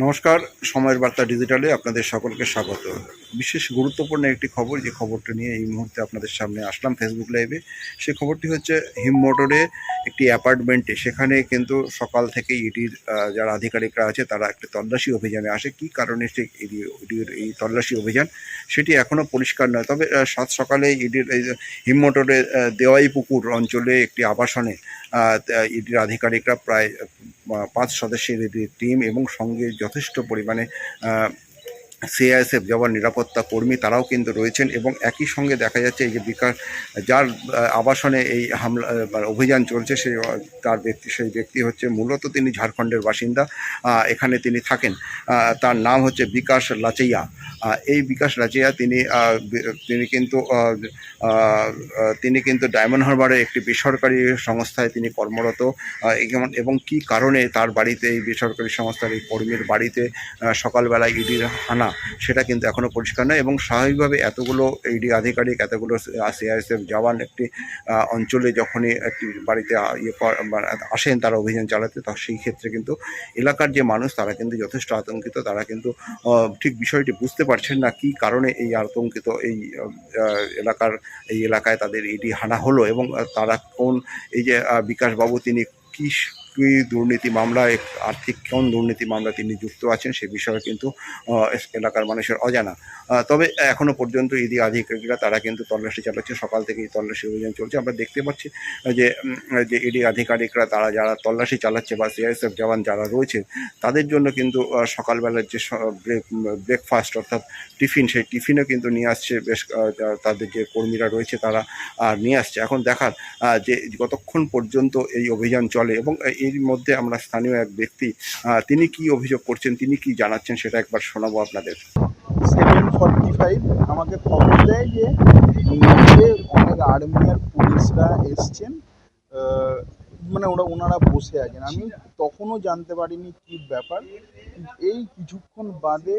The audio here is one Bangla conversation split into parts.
নমস্কার, সময়ের বার্তা ডিজিটালে আপনাদের সকলকে স্বাগত। বিশেষ গুরুত্বপূর্ণ একটি খবর, যে খবরটা নিয়ে এই মুহূর্তে আপনাদের সামনে আসলাম ফেসবুক লাইভে সে খবরটি হচ্ছে হিম মোটরে একটি অ্যাপার্টমেন্টে, সেখানে কিন্তু সকাল থেকে ইডির যারা আধিকারিকরা আছে, তারা একটি তল্লাশি অভিযানে আসে। কী কারণে সে ইডি- ইডির এই তল্লাশি অভিযান, সেটি এখনও পরিষ্কার নয়। তবে সাত সকালে ইডির এই হিম মোটরে দেওয়াই পুকুর অঞ্চলে একটি আবাসনে ইডির আধিকারিকরা প্রায় পাঁচ সদস্যের একটি টিম এবং সঙ্গে যথেষ্ট পরিমাণে সিআইএসএফ জওয়ান নিরাপত্তা কর্মী তারাও কিন্তু রয়েছেন এবং একই সঙ্গে দেখা যাচ্ছে এই যে বিকাশ যার আবাসনে এই হামলা অভিযান চলছে সেই তার ব্যক্তি সেই ব্যক্তি হচ্ছে মূলত তিনি ঝাড়খণ্ডের বাসিন্দা এখানে তিনি থাকেন। তার নাম হচ্ছে বিকাশ লাচইয়া আহ, এই বিকাশ লাচইয়া তিনি তিনি কিন্তু তিনি কিন্তু ডায়মন্ড হারবারের একটি বেসরকারি সংস্থায় তিনি কর্মরত এবং- কি কারণে তার বাড়িতে এই বেসরকারি সংস্থার এই কর্মীর বাড়িতে আহ, সকালবেলা ইডির হানা সেটা কিন্তু এখনও পরিষ্কার নয় এবং স্বাভাবিকভাবে এতগুলো ইডি আধিকারিক, এতগুলো সিআইএসএফ জওয়ান একটি অঞ্চলে যখনই একটি বাড়িতে ইয়ে আসেন তারা অভিযান চালাতে, তা সেই ক্ষেত্রে কিন্তু এলাকার যে মানুষ, তারা কিন্তু যথেষ্ট আতঙ্কিত। তারা কিন্তু ঠিক বিষয়টি বুঝতে পারছেন না কি কারণে এই আতঙ্কিত এই এলাকার, এই এলাকায় তাদের ইডি হানা হলো এবং তারা কোন, এই যে বিকাশবাবু তিনি কি কি দুর্নীতি মামলায় আর্থিক কোন দুর্নীতি মামলা তিনি যুক্ত আছেন, সে বিষয়ে কিন্তু এলাকার মানুষের অজানা। তবে এখনও পর্যন্ত ইডি আধিকারিকরা, তারা কিন্তু তল্লাশি চালাচ্ছে, সকাল থেকেই তল্লাশি অভিযান চলছে। আমরা দেখতে পাচ্ছি যে যে ইডি আধিকারিকরা, তারা যারা তল্লাশি চালাচ্ছে বা সিআইএসএফ জওয়ান যারা রয়েছে, তাদের জন্য কিন্তু সকালবেলার যে ব্রেকফাস্ট অর্থাৎ টিফিন, সেই টিফিনও কিন্তু নিয়ে আসছে বেশ তাদের যে কর্মীরা রয়েছে, তারা নিয়ে আসছে। এখন দেখার যে কতক্ষণ পর্যন্ত এই অভিযান চলে এবং এর মধ্যে আমরা স্থানীয় এক ব্যক্তি তিনি কি অভিযোগ করছেন, তিনি কি জানাচ্ছেন সেটা একবার শোনাবো আপনাদের। সেভেন ফর্টি ফাইভ আমাকে খবর দেয় যে অনেক আর্মি আর পুলিশরা এসছেন মানে ওরা ওনারা বসে আছেন। আমি তখনও জানতে পারিনি কি ব্যাপার। এই কিছুক্ষণ বাদে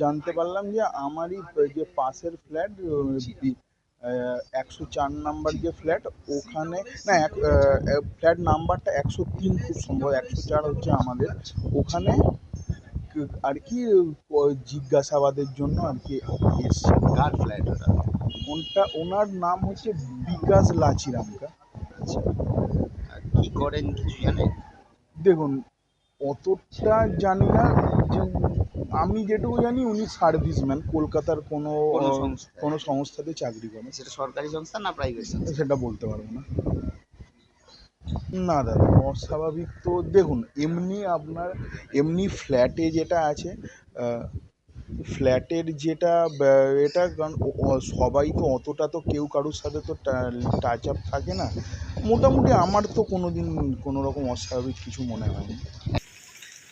জানতে পারলাম যে আমারই যে পাশের ফ্ল্যাট একশো চার নাম্বার যে ফ্ল্যাট ওখানে না এক ফ্ল্যাট নাম্বারটা একশো তিন খুব সম্ভব একশো চার হচ্ছে আমাদের। ওখানে আর কি জিজ্ঞাসাবাদের জন্য আর কি এসছে। কার ফ্ল্যাট ওটা? ওনটা ওনার নাম হচ্ছে বিকাশ লাচিরামকা। আর কি করেন কিছু জানেন? দেখুন অতটা জানি না যে আমি যেটুকু জানি উনি সার্ভিসম্যান কলকাতার কোনো কোনো সংস্থাতে চাকরি করেন সেটা সরকারি সংস্থা না প্রাইভেট সংস্থা? সেটা বলতে পারব না। না দাদা অস্বাভাবিক তো দেখুন এমনি আপনার এমনি ফ্ল্যাটে যেটা আছে ফ্ল্যাটের যেটা এটা কারণ সবাই তো অতটা তো কেউ কারোর সাথে তো টাচ আপ থাকে না। মোটামুটি আমার তো কোনো দিন কোনো রকম অস্বাভাবিক কিছু মনে হয়নি।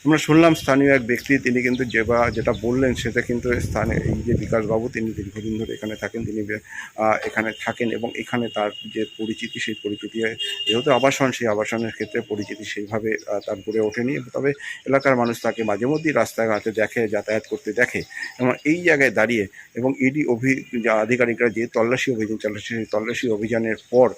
আমরা শুনলাম স্থানীয় এক ব্যক্তি, তিনি কিন্তু যে বা যেটা বললেন সেটা কিন্তু স্থানে এই যে বিকাশবাবু তিনি দীর্ঘদিন ধরে এখানে থাকেন, তিনি এখানে থাকেন এবং এখানে তার যে পরিচিতি, সেই পরিচিতি, যেহেতু আবাসন, সেই আবাসনের ক্ষেত্রে পরিচিতি সেইভাবে তার গড়ে ওঠেনি। তবে এলাকার মানুষ তাকে মাঝে মধ্যেই রাস্তাঘাটে দেখে, যাতায়াত করতে দেখে এবং এই জায়গায় দাঁড়িয়ে এবং ইডি অভি, যা আধিকারিকরা যে তল্লাশি অভিযান চালাচ্ছে, সেই তল্লাশি অভিযানের পর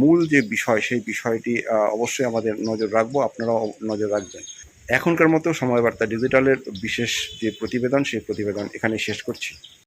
মূল যে বিষয়, সেই বিষয়টি অবশ্যই আমাদের নজর রাখব। আপনারাও নজর রাখবেন। এখনকার মতো সময় বার্তা ডিজিটালের বিশেষ যে প্রতিবেদন সেই প্রতিবেদন এখানে শেষ করছি।